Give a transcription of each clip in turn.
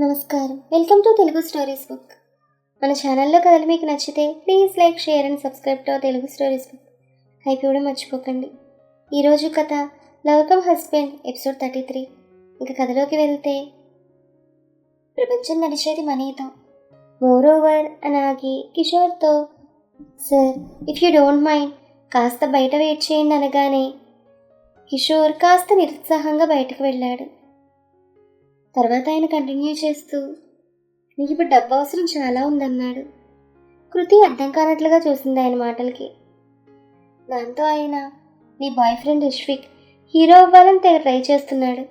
నమస్కారం. Welcome to Telugu stories book. మన ఛానల్లో కథలు మీకు నచ్చితే please like share and subscribe to Telugu stories book. Hype కూడా మర్చిపోకండి ఈరోజు కథ లవకమ్ హస్బెండ్ ఎపిసోడ్ థర్టీ త్రీ. ఇక కథలోకి వెళ్తే ప్రపంచం నడిచేది మనీతో. Moreover కిషోర్తో sir if you don't mind కాస్త బయట వెయిట్ చేయండి అనగానే కిషోర్ కాస్త నిరుత్సాహంగా బయటకు వెళ్ళాడు. తర్వాత ఆయన కంటిన్యూ చేస్తూ నీకు ఇప్పుడు డబ్బు అవసరం చాలా ఉందన్నాడు. కృతి అర్థం కానట్లుగా చూసింది ఆయన మాటలకి. దాంతో ఆయన నీ బాయ్ ఫ్రెండ్ రిష్విక్ హీరో అవ్వాలని తెగ ట్రై చేస్తున్నాడు.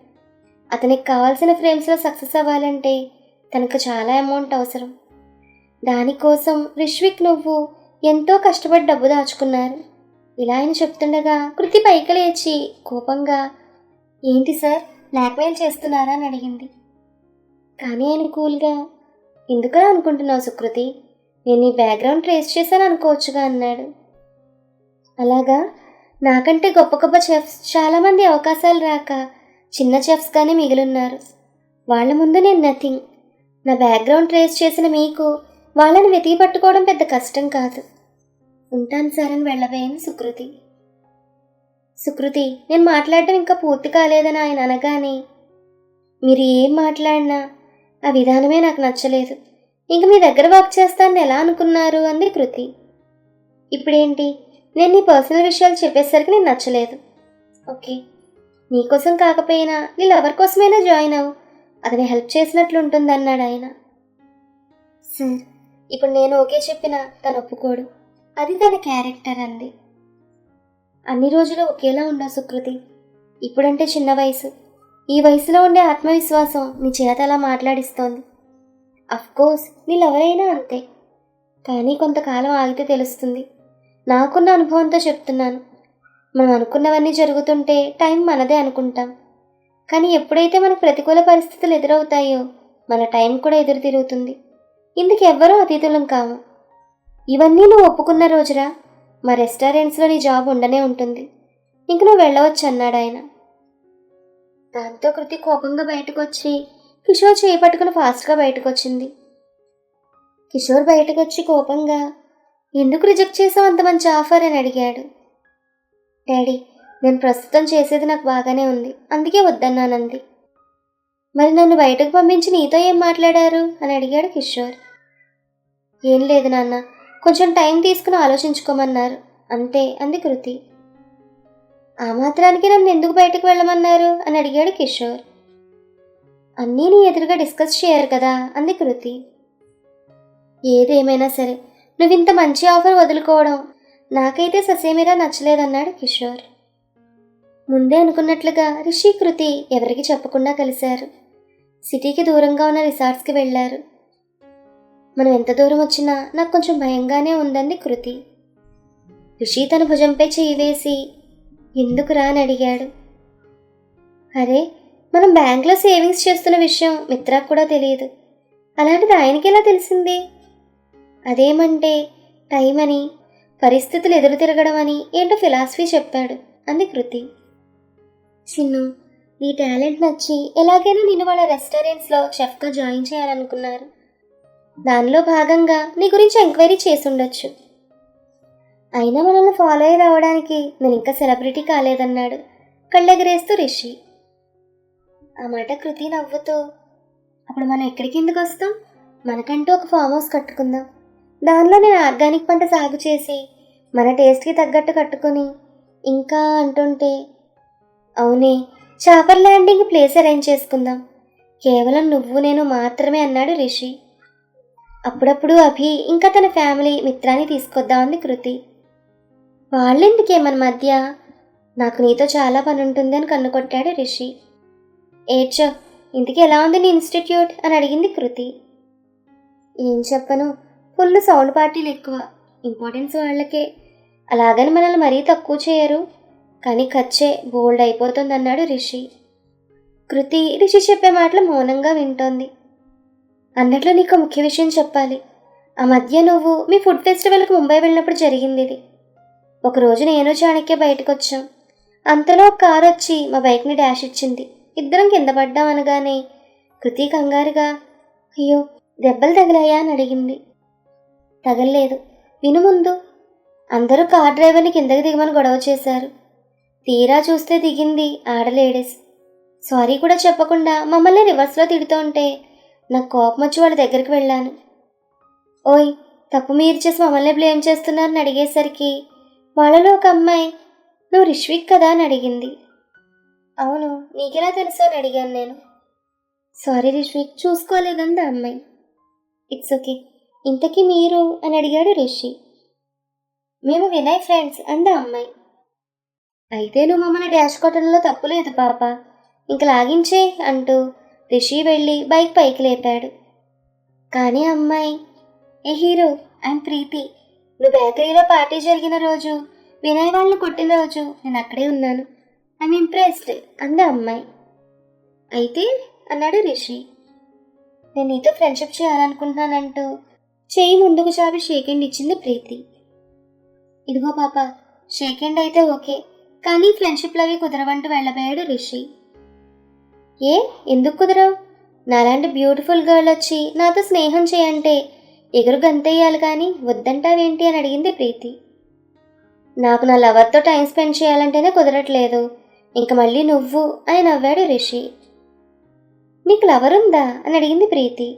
అతనికి కావాల్సిన ఫ్రేమ్స్లో సక్సెస్ అవ్వాలంటే తనకు చాలా అమౌంట్ అవసరం. దానికోసం రిష్విక్ నువ్వు ఎంతో కష్టపడి డబ్బు దాచుకున్నారు. ఇలా ఆయన చెప్తుండగా కృతి పైకి లేచి కోపంగా ఏంటి సార్? బ్లాక్మెయిల్ చేస్తున్నారా అని అడిగింది. కానీ ఆయన కూల్గా ఎందుకలా అనుకుంటున్నావు సుకృతి? నేను నీ బ్యాక్గ్రౌండ్ ట్రేస్ చేశాను అనుకోవచ్చుగా అన్నాడు. అలాగా నాకంటే గొప్ప గొప్ప చెఫ్స్ చాలామంది అవకాశాలు రాక చిన్న చెఫ్స్గానే మిగిలిన్నారు. వాళ్ళ ముందు నేను నథింగ్ నా బ్యాక్గ్రౌండ్ ట్రేస్ చేసిన మీకు వాళ్ళని వెతికి పట్టుకోవడం పెద్ద కష్టం కాదు. ఉంటాను సార్ అని వెళ్ళబోయింది సుకృతి. సుకృతి నేను మాట్లాడటం ఇంకా పూర్తి కాలేదని ఆయన అనగానే మీరు ఏం మాట్లాడినా ఆ విధానమే నాకు నచ్చలేదు. ఇంక మీ దగ్గర వర్క్ చేస్తానని ఎలా అనుకున్నారు? అంది కృతి. ఇప్పుడేంటి? నేను నీ పర్సనల్ విషయాలు చెప్పేసరికి నేను నచ్చలేదు. ఓకే. నీకోసం కాకపోయినా నీ లవర్ కోసమైనా జాయిన్ అవ్వు. అతని హెల్ప్ చేసినట్లుంటుంది అన్నాడు ఆయన. సార్ ఇప్పుడు నేను ఓకే చెప్పినా తను ఒప్పుకోడు. అది తన క్యారెక్టర్ అంది. అన్ని రోజులు ఒకేలా ఉండవు సుకృతి? ఇప్పుడంటే చిన్న వయసు. ఈ వయసులో ఉండే ఆత్మవిశ్వాసం నీ చేత అలా మాట్లాడిస్తోంది. అఫ్కోర్స్ నీళ్ళెవరైనా అంతే. కానీ కొంతకాలం ఆగితే తెలుస్తుంది. నాకున్న అనుభవంతో చెప్తున్నాను. మనం అనుకున్నవన్నీ జరుగుతుంటే టైం మనదే అనుకుంటాం. కానీ ఎప్పుడైతే మనకు ప్రతికూల పరిస్థితులు ఎదురవుతాయో మన టైం కూడా ఎదురు తిరుగుతుంది ఇందుకు ఎవ్వరూ అతీతులం కాము. ఇవన్నీ నువ్వు ఒప్పుకున్న రోజురా? మా రెస్టారెంట్స్లో నీ జాబ్ ఉండనే ఉంటుంది. ఇంక నువ్వు వెళ్ళవచ్చు అన్నాడు ఆయన. దాంతో కృతి కోపంగా బయటకు వచ్చి కిషోర్ చేపట్టుకుని ఫాస్ట్గా బయటకు వచ్చింది కిషోర్ బయటకు వచ్చి కోపంగా ఎందుకు రిజెక్ట్ చేసావు అంత మంచి ఆఫర్? అని అడిగాడు. డాడీ నేను ప్రస్తుతం చేసేది నాకు బాగానే ఉంది. అందుకే వద్దన్నానంది. మరి నన్ను బయటకు పంపించి నీతో ఏం మాట్లాడారు? అని అడిగాడు కిషోర్. ఏం లేదు నాన్న. కొంచెం టైం తీసుకుని ఆలోచించుకోమన్నారు. అంతే అంది కృతి. ఆ మాత్రానికి నన్ను ఎందుకు బయటకు వెళ్ళమన్నారు? అని అడిగాడు కిషోర్. అన్నీ నీ ఎదురుగా డిస్కస్ చేయరు కదా అంది కృతి. ఏదేమైనా సరే నువ్వు ఇంత మంచి ఆఫర్ వదులుకోవడం నాకైతే ససేమిరా నచ్చలేదన్నాడు కిషోర్. ముందే అనుకున్నట్లుగా రిషి కృతి ఎవరికి చెప్పకుండా కలిశారు. సిటీకి దూరంగా ఉన్న రిసార్ట్స్కి వెళ్ళారు. మనం ఎంత దూరం వచ్చినా నాకు కొంచెం భయంగానే ఉందంది కృతి. ఋషి తన భుజంపై చేయి వేసి ఎందుకురా అని అడిగాడు. అరే మనం బ్యాంక్లో సేవింగ్స్ చేస్తున్న విషయం మిత్రాకు కూడా తెలియదు. అలాంటిది ఆయనకి ఎలా తెలిసింది? అదేమంటే టైం అని పరిస్థితులు ఎదురు తిరగడం అని ఏంటో ఫిలాసఫీ చెప్పాడు అంది కృతి. చిన్ను నీ టాలెంట్ నచ్చి ఎలాగైనా నేను వాళ్ళ రెస్టారెంట్స్లో షెఫ్గా జాయిన్ చేయాలనుకున్నారు. దానిలో భాగంగా నీ గురించి ఎంక్వైరీ చేసుండొచ్చు. అయినా మనల్ని ఫాలో అయ్యి రావడానికి నేను ఇంకా సెలబ్రిటీ కాలేదన్నాడు కళ్ళెగరేస్తూ రిషి. ఆ మాట కృతి నవ్వుతూ అప్పుడు మనం ఎక్కడికి ఎందుకు వస్తాం? మనకంటూ ఒక ఫామ్ హౌస్ కట్టుకుందాం. దానిలో నేను ఆర్గానిక్ పంట సాగు చేసి మన టేస్ట్కి తగ్గట్టు కట్టుకొని ఇంకా అంటుంటే అవునే చాపర్ ల్యాండింగ్ ప్లేస్ అరేంజ్ చేసుకుందాం. కేవలం నువ్వు నేను మాత్రమే అన్నాడు రిషి. అప్పుడప్పుడు అభి ఇంకా తన ఫ్యామిలీ మిత్రాన్ని తీసుకొద్దామంది కృతి. వాళ్ళెందుకే మన మధ్య? నాకు నీతో చాలా పని ఉంటుంది అని కన్నుకొట్టాడు రిషి. ఏడ్చో ఇందుకే ఎలా ఉంది నీ ఇన్స్టిట్యూట్? అని అడిగింది కృతి. ఏం చెప్పను ఫుల్ సౌండ్ పార్టీలు ఎక్కువ ఇంపార్టెన్స్ వాళ్ళకే. అలాగని మనల్ని మరీ తక్కువ చేయరు. కానీ ఖర్చే బోల్డ్ అయిపోతుంది అన్నాడు రిషి. కృతి రిషి చెప్పే మాటలు మౌనంగా వింటోంది. అన్నట్లు నీకు ముఖ్య విషయం చెప్పాలి. ఆ మధ్య నువ్వు మీ ఫుడ్ ఫెస్టివల్కి ముంబై వెళ్ళినప్పుడు జరిగింది ఇది. ఒకరోజు నేను చాణక్య బయటకు వచ్చాం అంతలో ఒక కారు వచ్చి మా బైక్ని డాష్ ఇచ్చింది. ఇద్దరం కింద పడ్డాం అనగానే కృతి కంగారుగా అయ్యో దెబ్బలు తగిలాయా? అని అడిగింది. తగలలేదు. విను ముందు. అందరూ కార్ డ్రైవర్ని కిందకి దిగమని గొడవ చేశారు. తీరా చూస్తే దిగింది ఆడలేడీస్. సారీ కూడా చెప్పకుండా మమ్మల్ని రివర్స్లో తిడుతుంటే నాకు కోపం వచ్చి వాళ్ళ దగ్గరికి వెళ్ళాను. ఓయ్ తప్పు మీరు చేసి మమ్మల్ని బ్లేమ్ చేస్తున్నారని అడిగేసరికి వాళ్ళలో ఒక అమ్మాయి నువ్వు రిష్విక్ కదా? అని అడిగింది. అవును నీకెలా తెలుసు? అని అడిగాను నేను. సారీ రిష్విక్ చూసుకోలేదంది అమ్మాయి. ఇట్స్ ఓకే ఇంతకీ మీరు? అని అడిగాడు రిషి. మేము వినయ్ ఫ్రెండ్స్ అంది అమ్మాయి. అయితే నువ్వు మమ్మల్ని డాష్ కొట్టడంలో తప్పు లేదు పాప ఇంక లాగించే అంటూ రిషి వెళ్ళి బైక్ పైకి లేపాడు. కానీ అమ్మాయి ఏ హీరో అండ్ ప్రీతి నువ్వు బేకరీలో పార్టీ జరిగిన రోజు వినయ్ వాళ్ళని కొట్టిన రోజు నేను అక్కడే ఉన్నాను. ఐమ్ ఇంప్రెస్డ్ అంది అమ్మాయి. అయితే అన్నాడు రిషి. నేను నీతో ఫ్రెండ్షిప్ చేయాలనుకుంటున్నానంటూ చేయి ముందుకు చాపి షేక్ హ్యాండ్ ఇచ్చింది ప్రీతి. ఇదిగో పాప షేక్ హ్యాండ్ అయితే ఓకే కానీ ఫ్రెండ్షిప్లు అవి కుదరవంటూ వెళ్ళబోయాడు రిషి. ఏ ఎందుకు కుదరవు? నాలాంటి బ్యూటిఫుల్ గర్ల్ వచ్చి నాతో స్నేహం చేయంటే ఎగురు గంతేయాలి కానీ వద్దంటావేంటి అని అడిగింది ప్రీతి. నాకు నా లవర్తో టైం స్పెండ్ చేయాలంటేనే కుదరట్లేదు. ఇంక మళ్ళీ నువ్వు అని నవ్వాడు రిషి. నీకు లవర్ ఉందా? అని అడిగింది ప్రీతి.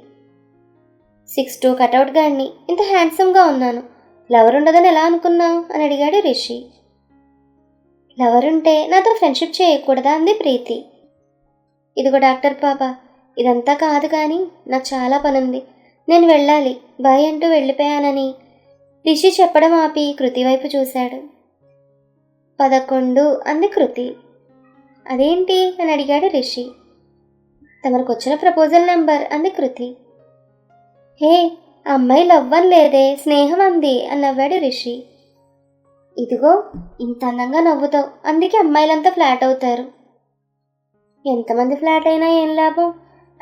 సిక్స్ టూ కటౌట్ గాడిని ఇంత హ్యాండ్సమ్గా ఉన్నాను. లవర్ ఉండదని ఎలా అనుకున్నావు? అని అడిగాడు రిషి. లవర్ ఉంటే నాతో ఫ్రెండ్షిప్ చేయకూడదా? అంది ప్రీతి. ఇదిగో డాక్టర్ పాప ఇదంతా కాదు కానీ నాకు చాలా పనుంది. నేను వెళ్ళాలి బాయ్ అంటూ వెళ్ళిపోయానని రిషి చెప్పడం ఆపి కృతి వైపు చూశాడు. పదకొండు అంది కృతి. అదేంటి అని అడిగాడు రిషి. తమరికి వచ్చిన ప్రపోజల్ నెంబర్ అంది కృతి. హే అమ్మాయి లవ్ అని లేదే స్నేహం అంది అని నవ్వాడు రిషి. ఇదిగో ఇంత అందంగా నవ్వుతావు అందుకే అమ్మాయిలంతా ఫ్లాట్ అవుతారు. ఎంతమంది ఫ్లాట్ అయినా ఏం లాభం?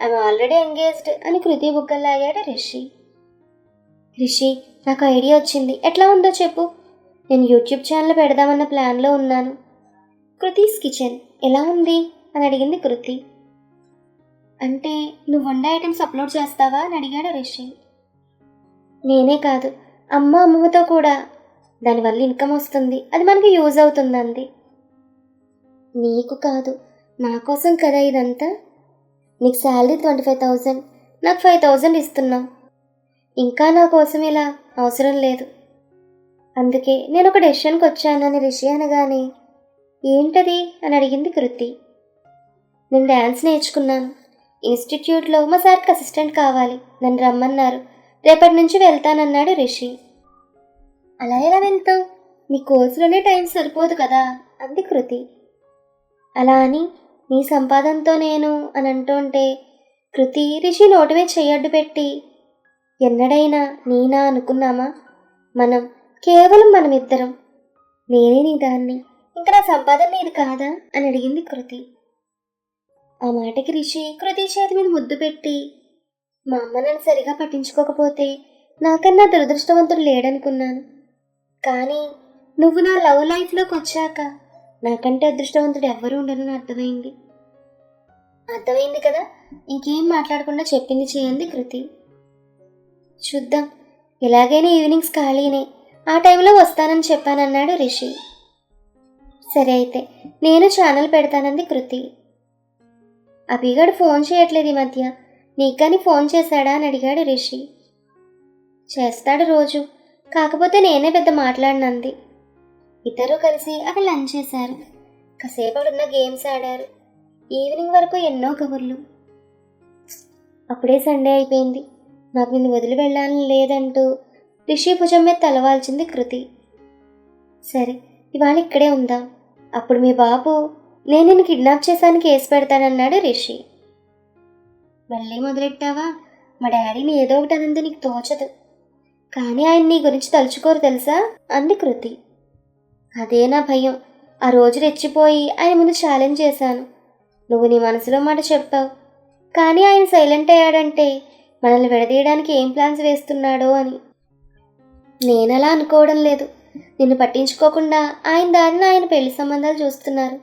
ఐఎమ్ ఆల్రెడీ ఎంగేజ్డ్ అని కృతి బుగ్గల్లాగాడు రిషి. రిషి నాకు ఐడియా వచ్చింది. ఎట్లా ఉందో చెప్పు. నేను యూట్యూబ్ ఛానల్ పెడదామన్న ప్లాన్లో ఉన్నాను. కృతీస్ కిచెన్ ఎలా ఉంది? అని అడిగింది కృతి. అంటే నువ్వు వండే ఐటమ్స్ అప్లోడ్ చేస్తావా? అని అడిగాడు రిషి. నేనే కాదు. అమ్మ అమ్మమ్మతో కూడా. దానివల్ల ఇన్కమ్ వస్తుంది. అది మనకి యూజ్ అవుతుంది అంది నీకు కాదు. నా కోసం కదా ఇదంతా? నీకు శాలరీ ట్వంటీ ఫైవ్ థౌజండ్ నాకు ఫైవ్ థౌజండ్ ఇస్తున్నావు. ఇంకా నా కోసం ఇలా అవసరం లేదు. అందుకే నేను ఒక డెసిషన్కి వచ్చానని రిషి అనగానే ఏంటది? అని అడిగింది కృతి. నేను డ్యాన్స్ నేర్చుకున్నాను. ఇన్స్టిట్యూట్లో మా సార్కి అసిస్టెంట్ కావాలి. నన్ను రమ్మన్నారు. రేపటి నుంచి వెళ్తానన్నాడు రిషి. అలా ఎలా వెళ్తావు? నీ కోర్సులోనే టైం సరిపోదు కదా అంది కృతి. అలా అని నీ సంపాదనతో నేను అని అంటుంటే కృతి రిషి నోటి మీద చెయ్యడ్డు పెట్టి ఎన్నడైనా నేనా అనుకున్నామా? మనం కేవలం మనమిద్దరం. నేనే నీ దాన్ని. ఇంకా నా సంపాదన నీది కాదా? అని అడిగింది కృతి. ఆ మాటకి రిషి కృతి చేతి మీద ముద్దు పెట్టి మా అమ్మ నన్ను సరిగా పట్టించుకోకపోతే నాకన్నా దురదృష్టవంతుడు లేడనుకున్నాను. కానీ నువ్వు నా లవ్ లైఫ్లోకి వచ్చాక నాకంటే అదృష్టవంతుడు ఎవ్వరూ ఉండరని అర్థమైంది. అర్థమైంది కదా? ఇంకేం మాట్లాడకుండా చెప్పింది చేయండి కృతి. చూద్దాం. ఎలాగైనా ఈవినింగ్స్ ఖాళీనే. ఆ టైంలో వస్తానని చెప్పానన్నాడు రిషి. సరే అయితే నేను ఛానల్ పెడతానంది కృతి. అభిగాడు ఫోన్ చేయట్లేదు ఈ మధ్య. నీకు కానీ ఫోన్ చేశాడా అని అడిగాడు రిషి. చేస్తాడు రోజు. కాకపోతే నేనే పెద్ద మాట్లాడినంది. ఇద్దరూ కలిసి అక్కడ లంచ్ చేశారు. కాసేపు అక్కడున్న గేమ్స్ ఆడారు. ఈవినింగ్ వరకు ఎన్నో కబుర్లు. అప్పుడే సండే అయిపోయింది. నాకు నిన్ను వదిలి వెళ్ళాలని లేదంటూ రిషి భుజం మీద తలవాల్చింది కృతి. సరే ఇవాళ ఇక్కడే ఉందా. అప్పుడు మీ బాబు నేను నిన్ను కిడ్నాప్ చేశాను కేసు పెడతానన్నాడు రిషి. మళ్ళీ మొదలెట్టావా? మా డాడీని ఏదో ఒకటి అనంది నీకు తోచదు. కానీ ఆయన నీ గురించి తలుచుకోరు తెలుసా? అంది కృతి. అదే నా భయం. ఆ రోజు రెచ్చిపోయి ఆయన ముందు ఛాలెంజ్ చేశాను. నువ్వు నీ మనసులో మాట చెప్పావు. కానీ ఆయన సైలెంట్ అయ్యాడంటే మనల్ని విడదీయడానికి ఏం ప్లాన్స్ వేస్తున్నాడో అని. నేనలా అనుకోవడం లేదు. నిన్ను పట్టించుకోకుండా ఆయన దారిని ఆయన పెళ్ళి సంబంధాలు చూస్తున్నారు.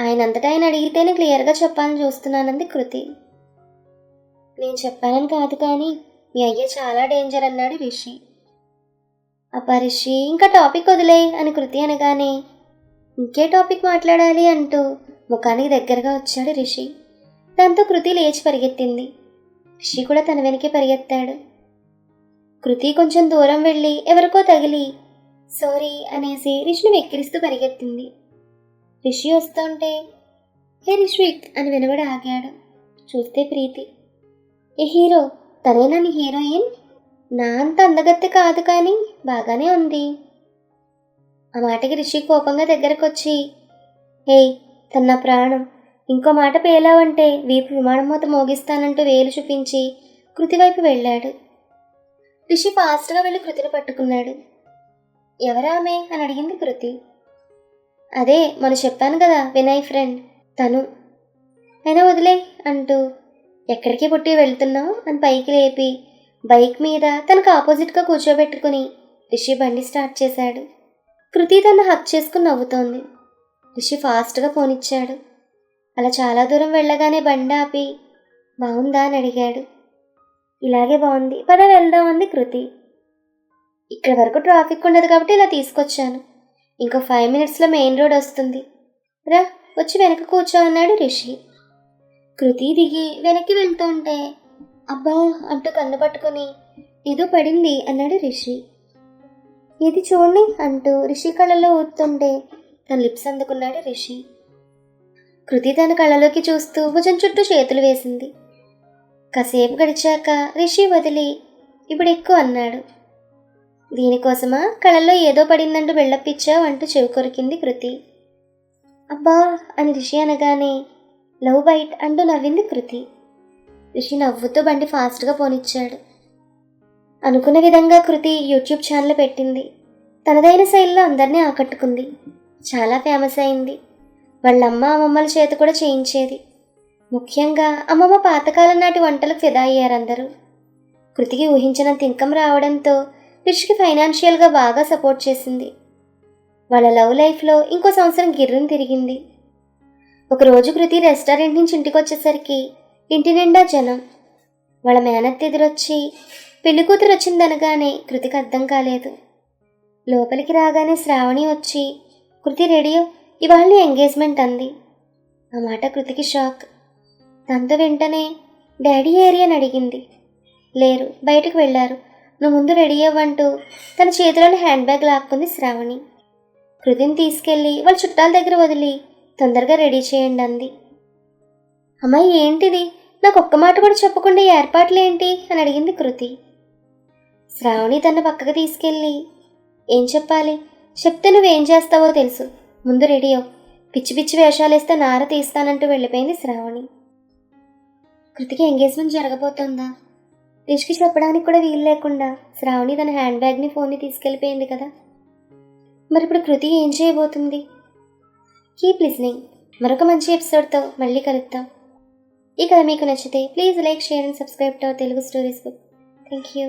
ఆయన అంతటా ఆయన అడిగితేనే క్లియర్గా చెప్పాలని చూస్తున్నానంది కృతి. నేను చెప్పానని కాదు కానీ మీ అయ్య చాలా డేంజర్ అన్నాడు రిషి. అపరిషి ఇంకా టాపిక్ వదిలే అని కృతి అనగానే ఇంకే టాపిక్ మాట్లాడాలి అంటూ ముఖానికి దగ్గరగా వచ్చాడు రిషి. దాంతో కృతి లేచి పరిగెత్తింది. రిషి కూడా తన వెనకే పరిగెత్తాడు. కృతి కొంచెం దూరం వెళ్ళి ఎవరికో తగిలి సారీ అనేసి రిషిని వెక్కిరిస్తూ పరిగెత్తింది. రిషి వస్తుంటే హే రిష్విక్ అని వినబడి ఆగాడు. చూస్తే ప్రీతి ఏ హీరో? తనేనా నీ హీరోయిన్? నా అంత అందగత్తె కాదు కానీ బాగానే ఉంది. ఆ మాటకి రిషి కోపంగా దగ్గరకు వచ్చి ఏయ్ తన ప్రాణం. ఇంకో మాట పేలావంటే వీపు విమానం మూత మోగిస్తానంటూ వేలు చూపించి కృతి వైపు వెళ్ళాడు. రిషి ఫాస్ట్గా వెళ్ళి కృతిని పట్టుకున్నాడు. ఎవరామె అని అడిగింది కృతి. అదే మన చెప్పాను కదా వినయ్ ఫ్రెండ్ తను. అయినా వదిలే అంటూ ఎక్కడికి పుట్టి వెళ్తున్నావు? అని పైకి లేపి బైక్ మీద తనకు ఆపోజిట్గా కూర్చోబెట్టుకుని రిషి బండి స్టార్ట్ చేశాడు. కృతి తను హక్ చేసుకుని నవ్వుతోంది. రిషి ఫాస్ట్గా పోనిచ్చాడు అలా చాలా దూరం వెళ్ళగానే బండి ఆపి బాగుందా? అని అడిగాడు. ఇలాగే బాగుంది. పద వెళ్దాం అంది కృతి. ఇక్కడ వరకు ట్రాఫిక్ ఉండదు కాబట్టి ఇలా తీసుకొచ్చాను. ఇంకో ఫైవ్ మినిట్స్లో మెయిన్ రోడ్ వస్తుంది. రా వచ్చి వెనక కూర్చో అన్నాడు రిషి. కృతి దిగి వెనక్కి వెళ్తుంటే అబ్బా అంటూ కన్ను పట్టుకుని ఏదో పడింది అన్నాడు రిషి. ఇది చూడండి అంటూ రిషి కళ్ళలో ఊతుంటే తన లిప్స్ అందుకున్నాడు రిషి. కృతి తన కళ్ళలోకి చూస్తూ భుజం చుట్టూ చేతులు వేసింది. కాసేపు గడిచాక రిషి వదిలి ఇప్పుడు ఎక్కువ అన్నాడు. దీనికోసమా? కళ్ళల్లో ఏదో పడిందంటూ వెళ్ళప్పిచ్చావు అంటూ చెవి కొరికింది కృతి. అబ్బా అని రిషి అనగానే లవ్ బైట్ అంటూ నవ్వింది కృతి. రిషి నవ్వుతూ బండి ఫాస్ట్గా పోనిచ్చాడు. అనుకున్న విధంగా కృతి యూట్యూబ్ ఛానల్ పెట్టింది. తనదైన శైలిలో అందరినీ ఆకట్టుకుంది. చాలా ఫేమస్ అయింది. వాళ్ళ అమ్మ అమ్మమ్మల చేత కూడా చేయించేది. ముఖ్యంగా అమ్మమ్మ పాతకాలం నాటి వంటలకు ఫిదా అయ్యారందరూ. కృతికి ఊహించినంత ఇన్కమ్ రావడంతో రిషికి ఫైనాన్షియల్గా బాగా సపోర్ట్ చేసింది. వాళ్ళ లవ్ లైఫ్లో ఇంకో సంవత్సరం గిర్రుని తిరిగింది. ఒకరోజు కృతి రెస్టారెంట్ నుంచి ఇంటికి వచ్చేసరికి ఇంటి నిండా జనం. వాళ్ళ మేనత్త ఎదురొచ్చి పెళ్ళి కూతురు వచ్చిందనగానే కృతికి అర్థం కాలేదు. లోపలికి రాగానే శ్రావణి వచ్చి కృతి రెడీయో ఇవాళ ఎంగేజ్మెంట్ అంది. ఆ మాట కృతికి షాక్. దాంతో వెంటనే డాడీ ఏరియా అని అడిగింది. లేరు బయటకు వెళ్ళారు. నువ్వు ముందు రెడీ అవ్వంటూ తన చేతిలోని హ్యాండ్ బ్యాగ్ లాక్కుంది శ్రావణి. కృతిని తీసుకెళ్ళి వాళ్ళ చుట్టాల దగ్గర వదిలి తొందరగా రెడీ చేయండి అంది. అమ్మాయి ఏంటిది? నాకు ఒక్క మాట కూడా చెప్పకుండా ఏర్పాట్లేంటి ఏర్పాట్లు ఏంటి? అని అడిగింది కృతి. శ్రావణి తన పక్కకు తీసుకెళ్ళి ఏం చెప్పాలి? చెప్తే నువ్వేం చేస్తావో తెలుసు. ముందు రెడీయో పిచ్చి పిచ్చి వేషాలు వేస్తే నార తీస్తానంటూ వెళ్ళిపోయింది శ్రావణి. కృతికి ఎంగేజ్మెంట్ జరగబోతుందా? రిష్కి చెప్పడానికి కూడా వీలు లేకుండా శ్రావణి తన హ్యాండ్ బ్యాగ్ని ఫోన్ని తీసుకెళ్ళిపోయింది కదా. మరి ఇప్పుడు కృతి ఏం చేయబోతుంది? కీప్ లిజనింగ్ మరొక మంచి ఎపిసోడ్తో మళ్ళీ కలుద్దాం. ఈ కథ మీకు నచ్చితే please like share and subscribe to Telugu stories book. Thank you